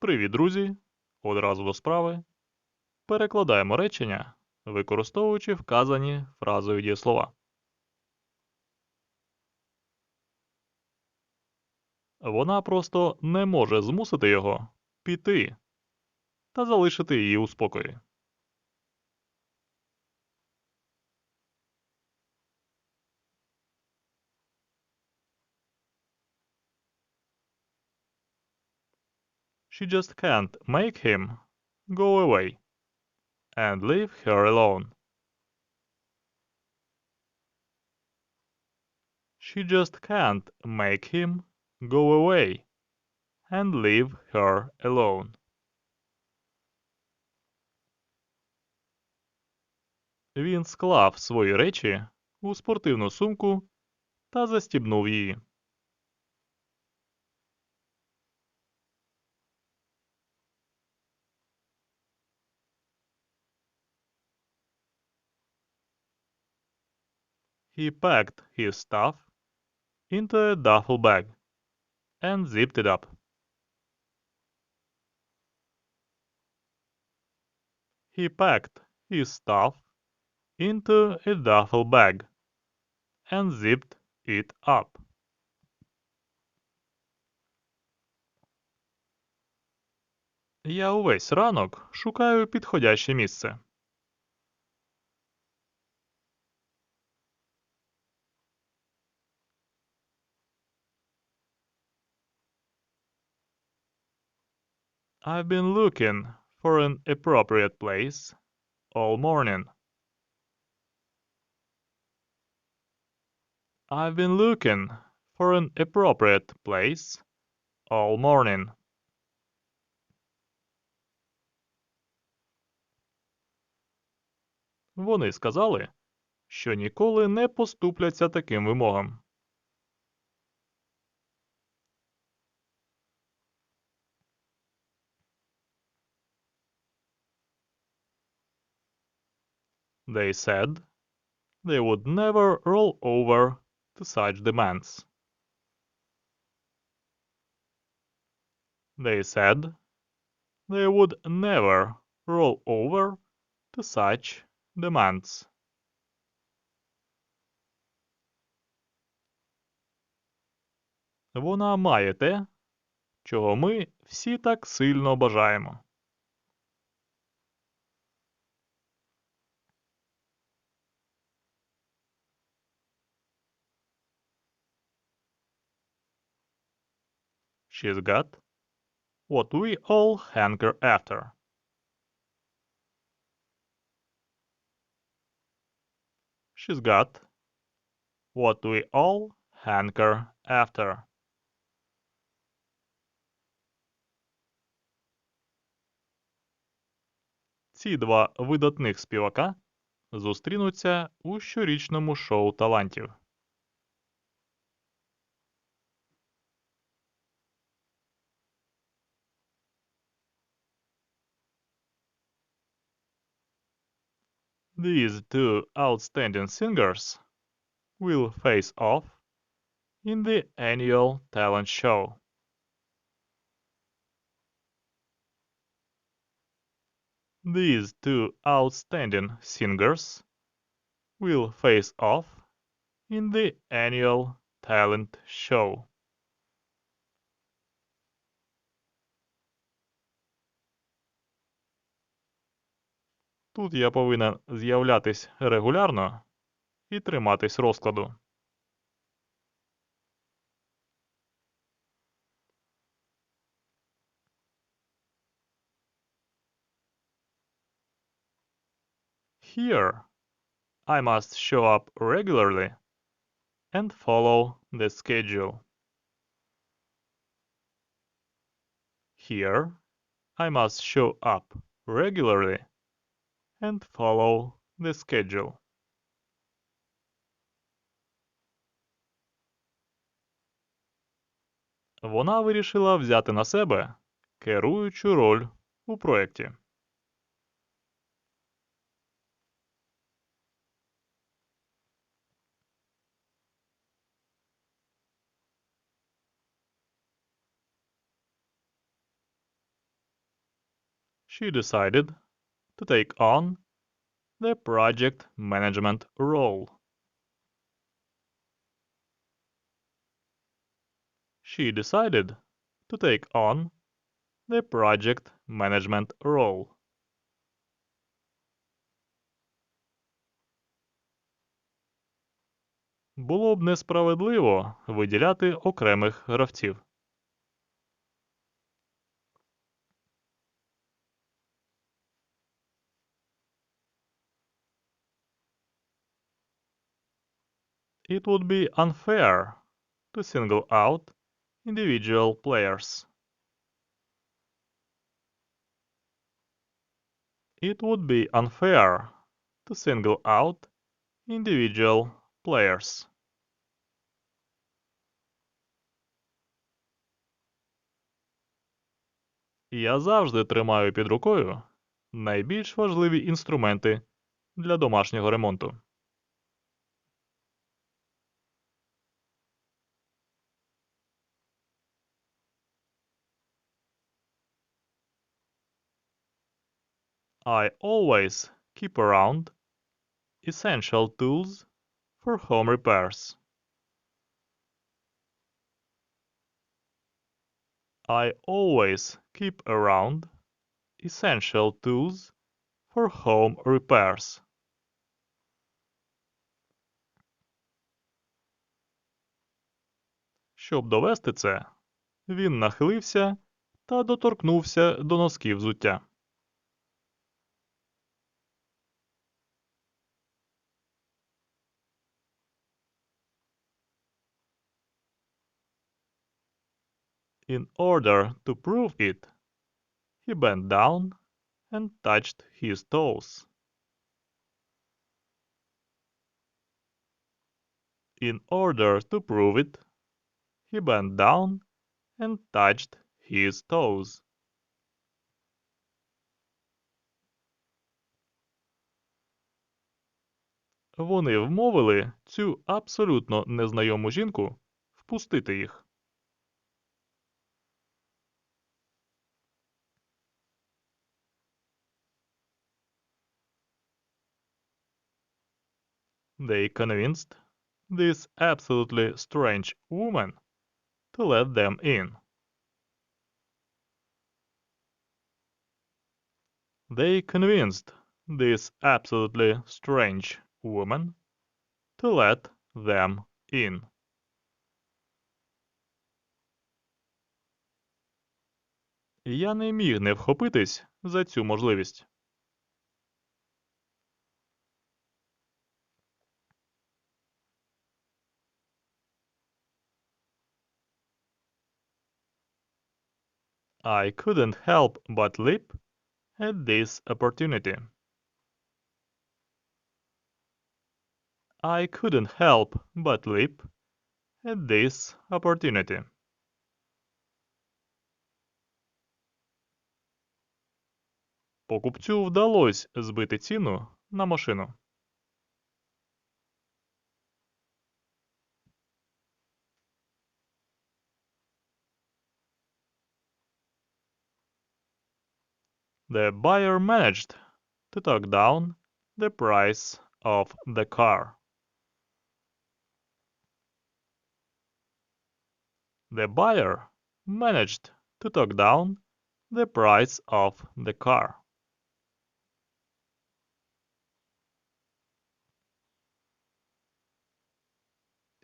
Привіт, друзі! Одразу до справи. Перекладаємо речення, використовуючи вказані фразові дієслова. Вона просто не може змусити його піти та залишити її у спокої. She just can't make him go away and leave her alone. She just can't make him go away and leave her alone. Він склав свої речі у спортивну сумку та застібнув її. He packed his stuff into a duffel bag and zipped it up. He packed his stuff into a duffel bag and zipped it up. Я увесь ранок шукаю підходяще місце. I've been looking for an appropriate place all morning. I've been looking for an appropriate place all morning. Вони сказали, що ніколи не поступляться таким вимогам. They said they would never roll over to such demands. They said they would never roll over to such demands. Вона має те, чого ми всі так сильно бажаємо. She's got what we all hanker after. She's got what we all hanker after. Ці два видатних співака зустрінуться у щорічному шоу талантів. These two outstanding singers will face off in the annual talent show. These two outstanding singers will face off in the annual talent show. Тут я повинен з'являтись регулярно і триматись розкладу. Here, I must show up regularly and follow the schedule. Here, I must show up regularly and follow the schedule. Вона вирішила взяти на себе керуючу роль у проєкті. She decided to take on the project management role. She decided to take on the project management role. Було б несправедливо виділяти окремих гравців. It would be unfair to single out individual players. It would be unfair to single out individual players. Я завжди тримаю під рукою найбільш важливі інструменти для домашнього ремонту. I always keep around essential tools for home repairs. I always keep around essential tools for home repairs. Щоб довести це, він нахилився та доторкнувся до носків взуття. In order to prove it, he bent down and touched his toes. In order to prove it, he bent down and touched his toes. Вони вмовили цю абсолютно незнайому жінку впустити їх. They convinced this absolutely strange woman to let them in. They convinced this absolutely strange woman to let them in. Я не міг не вхопитись за цю можливість. I couldn't help but leap at this opportunity. I couldn't help but leap at this opportunity. Покупцю вдалося збити ціну на машину. The buyer managed to talk down the price of the car. The buyer managed to talk down the price of the car.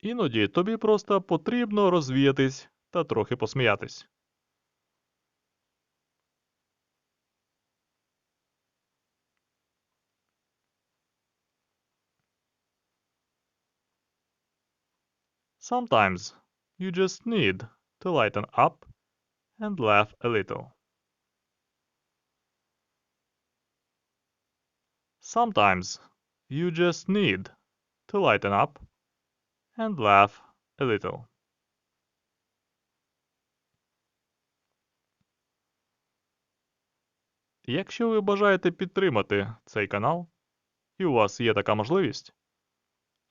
Іноді тобі просто потрібно розвіятись та трохи посміятись. Sometimes you just need to lighten up and laugh a little. Sometimes you just need to lighten up and laugh a little. Якщо ви бажаєте підтримати цей канал, і у вас є така можливість,